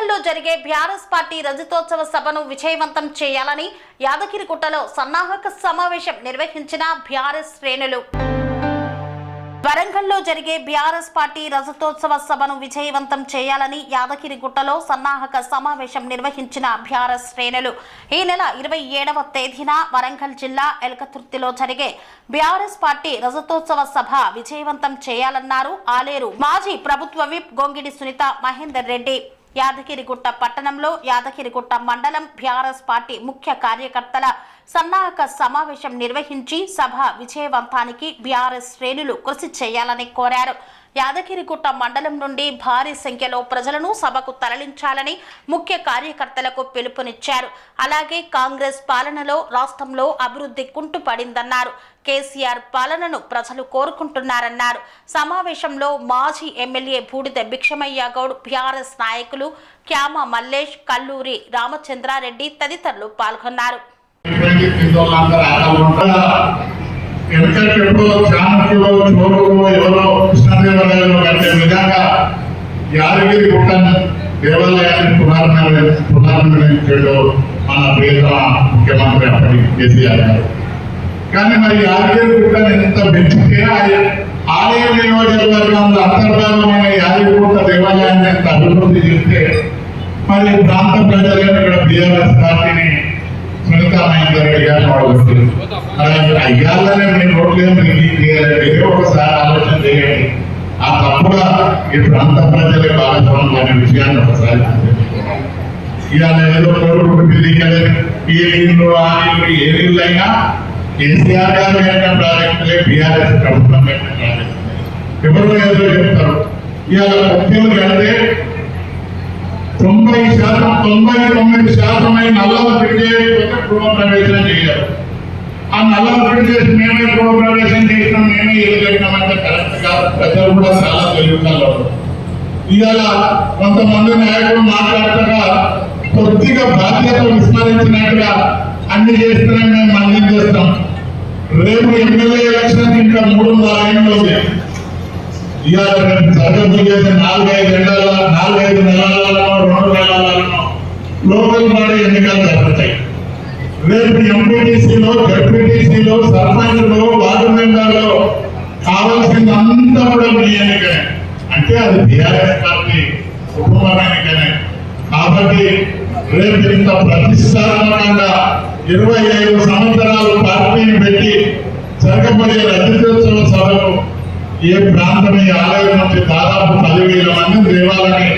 వరంగల్లో జరిగే BRS party రజతోత్సవ సభను విజయవంతం చేయాలని యాదగిరిగుట్టలో సన్నాహక సమావేశం నిర్వహించిన బీఆర్ఎస్ శ్రేణులు. వరంగల్లో జరిగే బీఆర్ఎస్ పార్టీ రజతోత్సవ సభను విజయవంతం చేయాలని యాదగిరిగుట్టలో సన్నాహక సమావేశం నిర్వహించిన బీఆర్ఎస్ శ్రేణులు. ఈ నెల ఇరవై ఏడవ తేదీన వరంగల్ జిల్లా ఎలకతుర్తిలో జరిగే బీఆర్ఎస్ పార్టీ రజతోత్సవ సభ విజయవంతం చేయాలన్నారు ఆలేరు మాజీ ప్రభుత్వ విప్ గొంగిడి సునీత మహేందర్ రెడ్డి. యాదగిరిగుట్ట పట్టణంలో యాదగిరిగుట్ట మండలం బీఆర్ఎస్ పార్టీ ముఖ్య కార్యకర్తల సన్నాహక సమావేశం నిర్వహించి సభ విజయవంతానికి బీఆర్ఎస్ శ్రేణులు కృషి చేయాలని కోరారు. యాదగిరిగుట్ట మండలం నుండి భారీ సంఖ్యలో ప్రజలను సభకు తరలించాలని ముఖ్య కార్యకర్తలకు పిలుపునిచ్చారు. అలాగే కాంగ్రెస్ పాలనలో రాష్ట్రంలో అభివృద్ధి కుంటుపడిందన్నారు. కేసీఆర్ పాలనను ప్రజలు కోరుకుంటున్నారన్నారు. సమావేశంలో మాజీ ఎమ్మెల్యే బూడిద భిక్షమయ్య గౌడ్ బీఆర్ఎస్ నాయకులు క్యామ మల్లేష్ కల్లూరి రామచంద్రారెడ్డి తదితరులు పాల్గొన్నారు. ఎందుకంటే పిల్లలందరూ చాణక్యుడు చోరుడు ఎవరో కృష్ణదేవరాయలు అంటే నిజంగా యాదగిరి గుట్టను దేవాలయాన్ని పునర్నిర్మి పునర్నిర్మించాడు మన పేద ముఖ్యమంత్రి అప్పటి కేసీఆర్ గారు. కానీ మరి యాదగిరి గుట్టను ఎంత పెంచితే ఆలయ నియోజకవర్గంలో అంతర్భాగమైన యాదగిరిగుట్ట దేవాలయాన్ని ఎంత అభివృద్ధి చేస్తే మరి ప్రాంత ప్రజలను ఇక్కడ బీఆర్ఎస్ పార్టీని సునీత మహేందర్ రెడ్డి గారిని వాళ్ళు అయ్యాలనే మీరు ఓట్లేం రిలీజ్ ఒకసారి ఆలోచన చేయండి ఆ తప్పుగా ఈ ప్రజలే అనే విషయాన్ని ఒకసారి ఇవాళ ఏదో ఈ ఆ ఏ నీళ్ళు అయినా కేసీఆర్ గారు పెట్టిన ప్రాజెక్టులే బీఆర్ఎస్ ప్రభుత్వం పెట్టిన ప్రాజెక్టులే ఎవరు ఏదో చెప్తారు ఇవాళ ముఖ్యులు అంటే తొంభై శాతం తొంభై తొమ్మిది శాతమై నల్లలు పెట్టి గృహ ప్రవేశం చేయాలి ఆ నల్లలు పెట్టి చేసి మేమే గృహ ప్రవేశం చేసినాం మేమే ఏది కట్టినామంటే కరెక్ట్ కాదు. ప్రజలు కూడా చాలా తెలుగుతారు ఇవాళ కొంతమంది నాయకులు మాట్లాడతారా? కొద్దిగా బాధ్యత విస్మరించినట్టుగా అన్ని చేస్తున్నాం మేము మళ్ళీ చేస్తాం. రేపు ఎమ్మెల్యే ఎలక్షన్ ఇంకా మూడున్నర ఏళ్ళు ఉంది ఇవాళ రేపు జరగబోయేది నాలుగైదు నెలల నాలుగైదు నెలలలో రెండు నెలలలో లోకల్ బాడీ ఎన్నికలు జరుగుతాయి. రేపు ఎంపీటీసీలో జడ్పీటీసీలో సర్పంచ్లో వార్డు మెంబర్లో కావాల్సింది అంతా కూడా మీ ఎన్నికనే. అంటే అది బీఆర్ఎస్ పార్టీ కుటుంబం ఎన్నికనే. కాబట్టి రేపు ఇంత ప్రతిష్టాత్మకంగా ఇరవై ఐదు సంవత్సరాలు పార్టీని పెట్టి జరగబోయే రజతోత్సవ సభకు ఏ ప్రాంతం ఈ ఆలయం నుంచి దాదాపు పదివేల మంది దేవాలని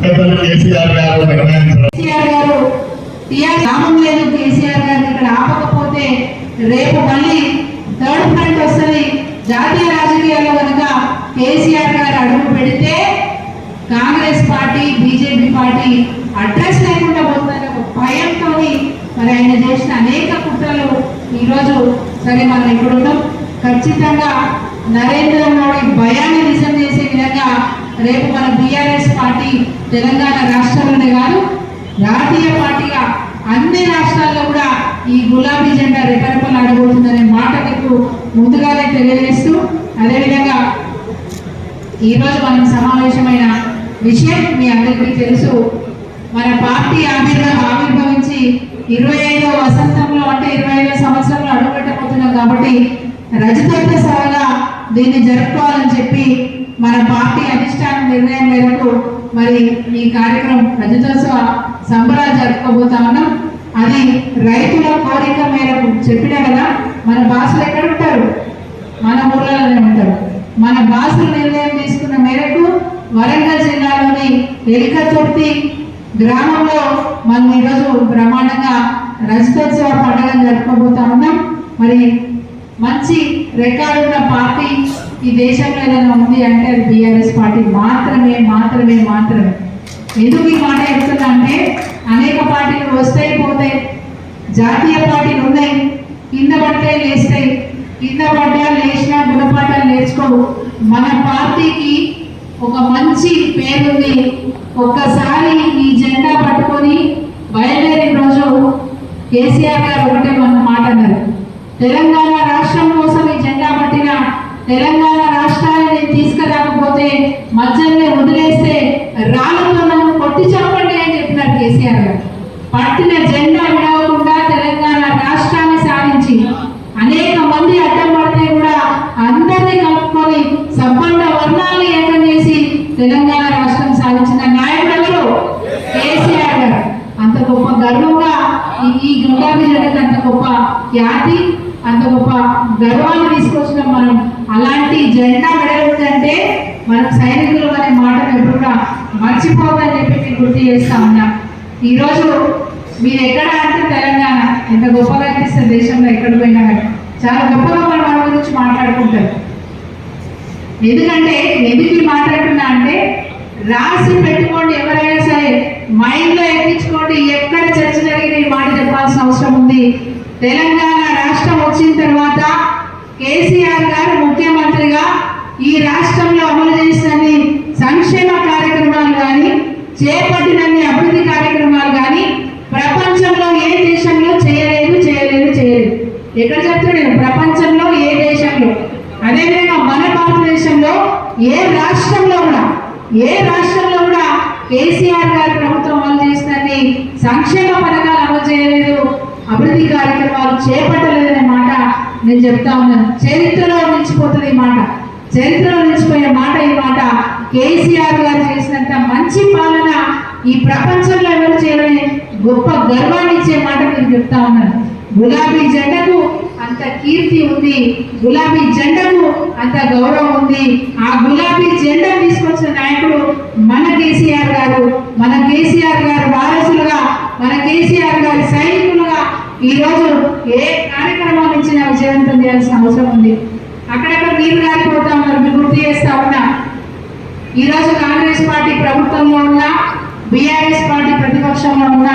పెద్దలు కేసీఆర్ గారు నిర్ణయించారు. కేసీఆర్ గారు లేదు కేసీఆర్ గారిని ఇక్కడ ఆపకపోతే రేపు మళ్ళీ థర్డ్ ఫ్రంట్ వస్తుంది. జాతీయ రాజకీయాల్లో కనుక కేసీఆర్ గారు అడుగు పెడితే Congress party BJP party address లేకుండా పోతుందని ఒక భయంతో మరి ఆయన చేసిన అనేక కుట్రలు ఈరోజు సరే మనం ఇక్కడ ఖచ్చితంగా నరేంద్ర మోడీ భయాన్ని నిజం చేసే విధంగా రేపు మన బీఆర్ఎస్ పార్టీ తెలంగాణ రాష్ట్రంలోనే కాదు జాతీయ పార్టీగా అన్ని రాష్ట్రాల్లో కూడా ఈ గులాబీ జెండా రెపరెపలు ఆడబోతుందనే మాట మీకు ముందుగానే తెలియజేస్తూ అదేవిధంగా ఈరోజు మనం సమావేశమైన విషయం మీ అందరికీ తెలుసు. మన పార్టీ ఆవిర్భ ఆవిర్భవించి ఇరవై ఐదో వసంతంలో అంటే ఇరవై ఐదో సంవత్సరంలో అడుగుపెట్టబోతున్నాం కాబట్టి రజతత్వ సవాల్ దీన్ని జరుపుకోవాలని చెప్పి మన పార్టీ అధిష్టాన నిర్ణయం మేరకు మరి ఈ కార్యక్రమం రజతోత్సవ సంబరాలు జరుపుకోబోతా ఉన్నాం. అది రైతుల కోరిక మేరకు చెప్పినా కదా మన భాషలు ఎక్కడ ఉంటారు? మన ఊర్లలోనే ఉంటారు. మన భాషలు నిర్ణయం తీసుకున్న మేరకు వరంగల్ జిల్లాలోని ఎలికతుర్తి గ్రామంలో మనం ఈరోజు బ్రహ్మాండంగా రజతోత్సవ పండుగను జరుపుకోబోతా ఉన్నాం. మరి మంచి రికార్డు ఉన్న పార్టీ ఈ దేశంలో ఏదైనా ఉంది అంటే అది బీఆర్ఎస్ పార్టీ మాత్రమే మాత్రమే మాత్రమే. ఎందుకు ఈ మాట చెప్తున్నా అంటే అనేక పార్టీలు వస్తాయి పోతాయి. జాతీయ పార్టీలు ఉన్నాయి. కింద పడితే లేస్తాయి. కింద పడ్డా లేచినా గుణపాఠాలు నేర్చుకోవు. మన పార్టీకి ఒక మంచి పేరుంది. ఒక్కసారి ఈ జెండా పట్టుకొని బయలుదేరిన రోజు కేసీఆర్ గారు ఒకటే మన మాట అన్నారు. తెలంగాణ రాష్ట్రం కోసం ఈ జెండా పట్టిన తెలంగాణ రాష్ట్రాన్ని తీసుకురాకపోతే మధ్యనే వదిలేస్తే రాళ్ళతో నన్ను కొట్టి చెప్పండి అని పట్టిన జెండా విడవకుండా తెలంగాణ రాష్ట్రాన్ని సాధించి అనేక మంది అడ్డం పడితే కూడా అందరినీ కలుపుకొని సంపన్న వర్ణాలను ఏకం చేసి తెలంగాణ రాష్ట్రం సాధించిన నాయకుడు ఎవరు కేసీఆర్ గారు. అంత గొప్ప గర్వంగా ఈ- ఈ గులాబీ అంత గొప్ప ఖ్యాతి అంత గొప్ప గర్వాన్ని తీసుకొచ్చిన మనం. అలాంటి జెండా మెడలుందంటే మనం సైనికులు అనే మాట ఎప్పుడు కూడా మర్చిపోదని చెప్పి మీకు గుర్తు చేస్తా ఉన్నా. ఈరోజు మీరు ఎక్కడ అంటే తెలంగాణ ఎంత గొప్పగా అనిపిస్తుంది దేశంలో ఎక్కడ పోయినా కానీ. చాలా గొప్పగా మన గురించి మాట్లాడుకుంటారు ఎందుకంటే ఎందుకు మాట్లాడుతున్నా అంటే రాసి పెట్టుకోండి ఎవరైనా సరే మైండ్లో ఎక్కించుకోండి ఎక్కడ చర్చ జరిగిన ఈ మాట చెప్పాల్సిన అవసరం ఉంది. తెలంగాణ రాష్ట్రం వచ్చిన తర్వాత కేసీఆర్ గారు ముఖ్యమంత్రిగా ఈ రాష్ట్రంలో అమలు చేసిన సంక్షేమ కార్యక్రమాలు కానీ చేపట్టినన్ని అభివృద్ధి కార్యక్రమాలు కానీ ప్రపంచంలో ఏ దేశంలో చేయలేదు చేయలేదు చేయలేదు. ఎక్కడ చెప్తున్నాను ప్రపంచంలో ఏ దేశంలో? అదేవిధంగా మన భారతదేశంలో ఏ రాష్ట్రంలో కూడా ఏ రాష్ట్రంలో కూడా కేసీఆర్ గారి ప్రభుత్వం అమలు చేస్తుందని సంక్షేమ పథకాలు అమలు చేయలేదు. అభివృద్ధి కార్యక్రమాలు చేపట్టలేదనే మాట నేను చెప్తా ఉన్నాను. చరిత్రలో నిలిచిపోతుంది ఈ మాట. చరిత్రలో నిలిచిపోయే మాట ఈ మాట. కేసీఆర్ గారు చేసినంత మంచి పాలన ఈ ప్రపంచంలో ఎవరు చేయాలనే గొప్ప గర్వాన్ని ఇచ్చే మాట నేను చెప్తా ఉన్నాను. గులాబీ జెండకు అంత కీర్తి ఉంది. గులాబీ జెండకు అంత గౌరవం ఉంది. ఆ గులాబీ జెండా తీసుకొచ్చిన నాయకుడు మన కేసీఆర్ గారు. మన కేసీఆర్ గారు వారసులుగా మన కేసీఆర్ గారి సైన్ ఈ రోజు ఏ కార్యక్రమం ఇచ్చినా విజయవంతం చేయాల్సిన అవసరం ఉంది. అక్కడక్కడ నీరు కారిపోతా ఉన్నారు మీరు గుర్తు చేస్తా ఉన్నా. ఈ రోజు కాంగ్రెస్ పార్టీ ప్రభుత్వంలో ఉన్న బీఆర్ఎస్ పార్టీ ప్రతిపక్షంలో ఉన్న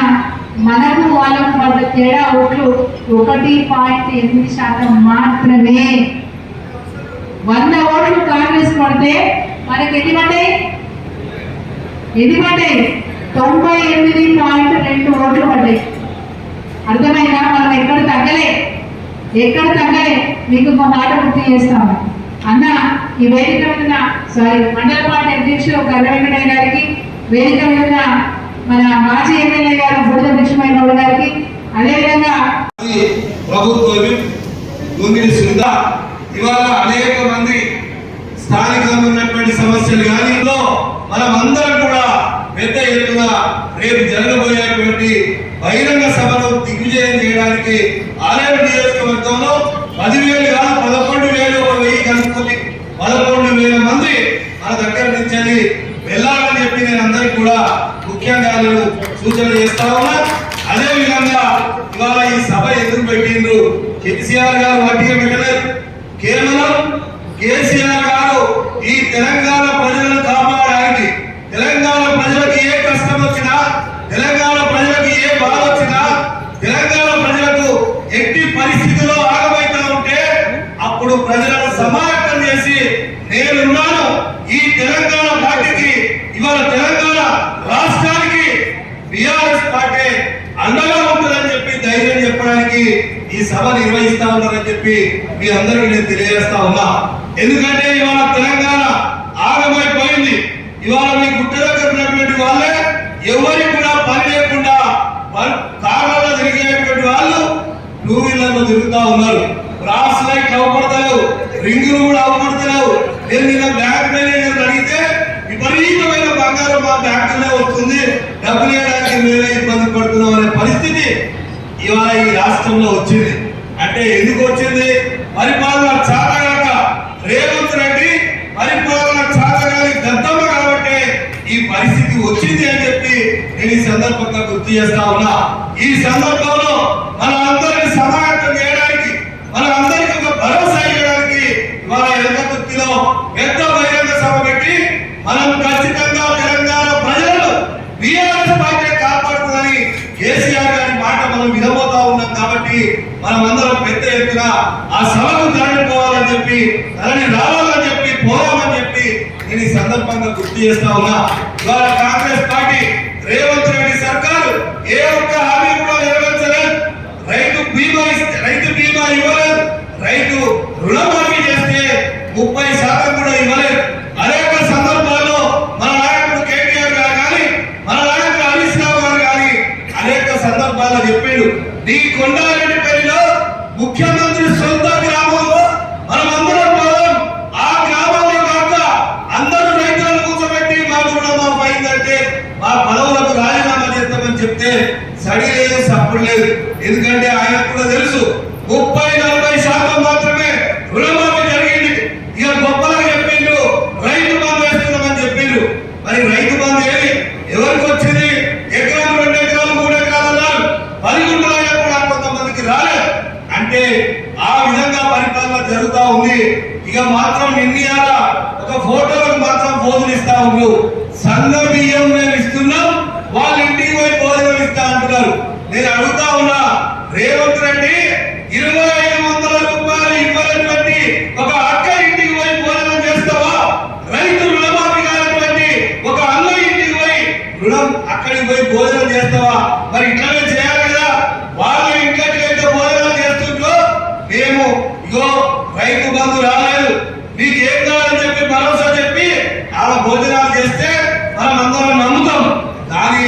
మనకు వాళ్ళకు వాళ్ళ తేడా ఓట్లు ఒకటి పాయింట్ ఎనిమిది శాతం మాత్రమే. వంద ఓట్లు కాంగ్రెస్ పడితే మనకి ఎన్ని పడ్డాయి? ఎన్ని పడ్డాయి? తొంభై ఎనిమిది పాయింట్ రెండు ఓట్లు పడ్డాయి. అర్థమైనా మనం ఎక్కడ తగ్గలే. ఎక్కడ తగ్గలే? మీకు ఒక మాట గుర్తు చేస్తాము అన్న ఈ వేదిక మీద సారీ మండల పార్టీ అధ్యక్షుడు కర్ర వెంకటయ్య గారికి వేదిక మీద మన మాజీ ఎమ్మెల్యే గారు బుద్ధ కృష్ణమైన గారికి అదేవిధంగా అది ప్రభుత్వమే సుంద. ఇవాళ అనేక మంది స్థానికంగా ఉన్నటువంటి సమస్యలు కానీ మనం అందరం కూడా పెద్ద ఎత్తున రేపు జరగబోయేటువంటి బహిరంగ సభను దిగ్విజయం చేయడానికి ఆలయం నియోజకవర్గంలో పదివేలు కాదు పదకొండు వేలు ఒక వెయ్యి కలుపుకొని పదకొండు వేల మంది మన దగ్గర నుంచి వెళ్ళాలని చెప్పి నేను అందరికీ కూడా ముఖ్యంగా నేను సూచన చేస్తా ఉన్నా అదే విధంగా ఇవాళ ఈ సభ ఎందుకు పెట్టిండ్రు కేసీఆర్ గారు వాటిగా వెళ్ళలేదు. కేవలం కేసీఆర్ గారు ఈ తెలంగాణ ప్రజలను కాపాడడానికి తెలంగాణ ప్రజలకు ఏ కష్టం వచ్చినా తెలంగాణ ప్రజలకు ఏ బాధ వచ్చినా తెలంగాణ ప్రజలకు ఎట్టి పరిస్థితిలో ఆగమైతా ఉంటే అప్పుడు ప్రజలను సమాయత్తం చేసి నేనున్నాను. ఈ తెలంగాణ పార్టీకి ఇవాళ తెలంగాణ రాష్ట్రానికి బీఆర్ఎస్ పార్టీ అండగా ఉంటుందని చెప్పి ధైర్యం చెప్పడానికి ఈ సభ నిర్వహిస్తా ఉన్నారని చెప్పి మీ అందరికీ నేను తెలియజేస్తా ఉన్నా. ఎందుకంటే ఇవాళ తెలంగాణ ఆగమైపోయింది. ఇవాళ మీ గుట్ట దగ్గర ఉన్నటువంటి వాళ్ళే ఎవరికి కూడా పని లేకుండా పని- కార్లలో తిరిగేటువంటి వాళ్ళు టూ వీలర్లు తిరుగుతా ఉన్నారు. క్రాస్ లైట్ అవపడతలేవు రింగులు కూడా అవపడతలేవు. నేను నిన్న బ్యాంక్ మేనేజర్ అడిగితే విపరీతమైన బంగారం మా బ్యాంకులో వస్తుంది. డబ్బులు వేయడానికి మేమే ఇబ్బంది పడుతున్నాం అనే పరిస్థితి ఇవాళ ఈ రాష్ట్రంలో వచ్చింది. అంటే ఎందుకు వచ్చింది? పరిపాలన చాతగాక రేవంత్ రెడ్డి పరిపాలన చాతగాని దద్దమ్మ కాబట్టి ఈ పరిస్థితి వచ్చింది అని చెప్పి నేను ఈ సందర్భంగా గుర్తు చేస్తా ఉన్నా. ఈ సందర్భం మన అందరిని సమాయత్తం చేయడానికి మన అందరికి ఒక భరోసా ఇవ్వడానికి ఇవాళ ఎల్లతుర్తిలో పెద్ద బహిరంగ సభ పెట్టి మనం ఖచ్చితంగా తెలంగాణ ప్రజలను బీఆర్ఎస్ పార్టీ కాపాడుతుందని కేసీఆర్ గారి మాట మనం వినబోతా ఉన్నాం కాబట్టి మనం అందరం పెద్ద ఎత్తున ఆ సభకు తరలిపోవాలని చెప్పి తరలి రావాలని చెప్పి పోరామని చెప్పి నేను ఈ సందర్భంగా గుర్తు చేస్తా ఉన్నా. ఇవాళ కాంగ్రెస్ పార్టీ రేవంత్ రెడ్డి సర్కారు ఏ ఒక్క హామీ కూడా నెరవేర్చలేదు. రైతు బీమా ఇస్తే రైతు బీమా ఇవ్వలేదు. రైతు రుణమాఫీ చేస్తే ముప్పై శాతం కూడా ఇవ్వలేదు అనేక సందర్భాల్లో మన నాయకుడు కేటీఆర్ గారు కానీ మన నాయకుడు హరీష్ రావు గారు కానీ అనేక నీ కొండారెడ్డిపల్లిలో ముఖ్యమంత్రి సొంత గ్రామంలో మనమందరం పోదాం. ఆ గ్రామంలో కాక అందరూ రైతులను కూర్చోబెట్టి మా రుణమాఫీ అయిందంటే మా పదవులకు రాజీనామా చేస్తామని చెప్తే సడి లేదు సప్పుడు లేదు. ఎందుకంటే ఆయనకు కూడా తెలుసు ముప్పై నలభై శాతం మాత్రమే రుణమా జరిగింది ఇక గొప్పగా చెప్పిండ్రు రైతు బంధు వేస్తున్నామని చెప్పిండ్రు మరి రైతు బంధు ఏమి ఎవరికి వచ్చింది ఎకరం రెండు ఎకరాలు మూడు ఎకరాలు అన్నారు పది గుంటలైనా కూడా కొంతమందికి రాలేదు అంటే ఆ విధంగా పరిపాలన జరుగుతా ఉంది ఇక మాత్రం నిర్ణయాల ఒక ఫోటోలకు మాత్రం భోజనం ఇస్తా ఉన్నారు సంఘ బియ్యం మేము ఇస్తున్నాం వాళ్ళ ఇంటికి పోయి భోజనం ఇస్తా అంటున్నారు. నేను అడుగుతా ఉన్నా రేవంత్ రెడ్డి ఇరవై ఐదు వందల రూపాయలు ఇవ్వాలన్నటువంటి ఒక అక్క ఇంటికి పోయి భోజనం చేస్తావా? రైతు రుణమాఫీ కానటువంటి ఒక అన్న ఇంటికి పోయి రుణం అక్కడికి పోయి భోజనం చేస్తావా? మరి ఇట్లానే చేయాలి కదా. వాళ్ళ ఇంట్లో భోజనం భోజనాలు మేము ఇగో రైతు బంధు రాలేదు. మీకు ఏం కావాలని చెప్పి భరోసా చెప్పి చాలా భోజనాలు చేస్తే మనం అందరం నమ్ముతాం. కానీ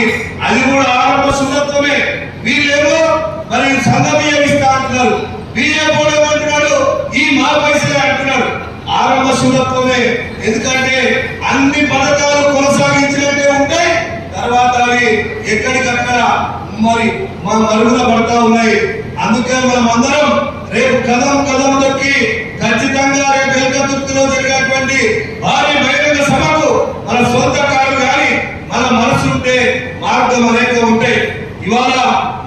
అది కూడా ఆరంభ శుభత్వమే. వీళ్ళేమో మరి సంఘ ఇస్తా అంటున్నారు. బియ్యం కూడా అంటున్నాడు ఈ మా పైసలే అంటున్నాడు. ఆరంభ శుభత్వమే. ఎందుకంటే అన్ని పథకాలు కొనసాగించినట్టే ఉంటాయి తర్వాత అవి ఎక్కడికక్కడ మరి మా మరుగున పడతా ఉన్నాయి. అందుకే మనం అందరం రేపు కదం కదం తొక్కి ఖచ్చితంగా రేపు వెల్కతుర్తిలో జరిగినటువంటి భారీ బయట సభకు మన సొంత కారు కానీ మన మనసు ఉంటే మార్గం అనేక ఉంటాయి ఇవాళ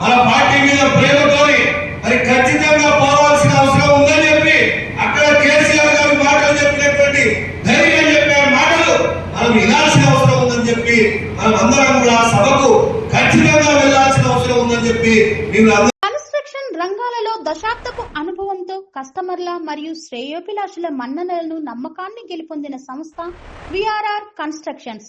మన పార్టీ మీద ప్రేమతోని మరి ఖచ్చితంగా పోవాల్సిన అవసరం ఉందని చెప్పి అక్కడ కేసీఆర్ గారు మాటలు చెప్పినటువంటి ధైర్యం చెప్పే మాటలు మనం వినాల్సిన అవసరం ఉందని చెప్పి మనం అందరం కూడా సభకు ఖచ్చితంగా వెళ్ళాల్సిన అవసరం ఉందని చెప్పి మేము కన్స్ట్రక్షన్ రంగాలలో దశాబ్దపు అనుభవంతో కస్టమర్ల మరియు శ్రేయోభిలాషుల మన్ననలను నమ్మకాన్ని గెలుపొందిన సంస్థ విఆర్ఆర్ కన్స్ట్రక్షన్స్.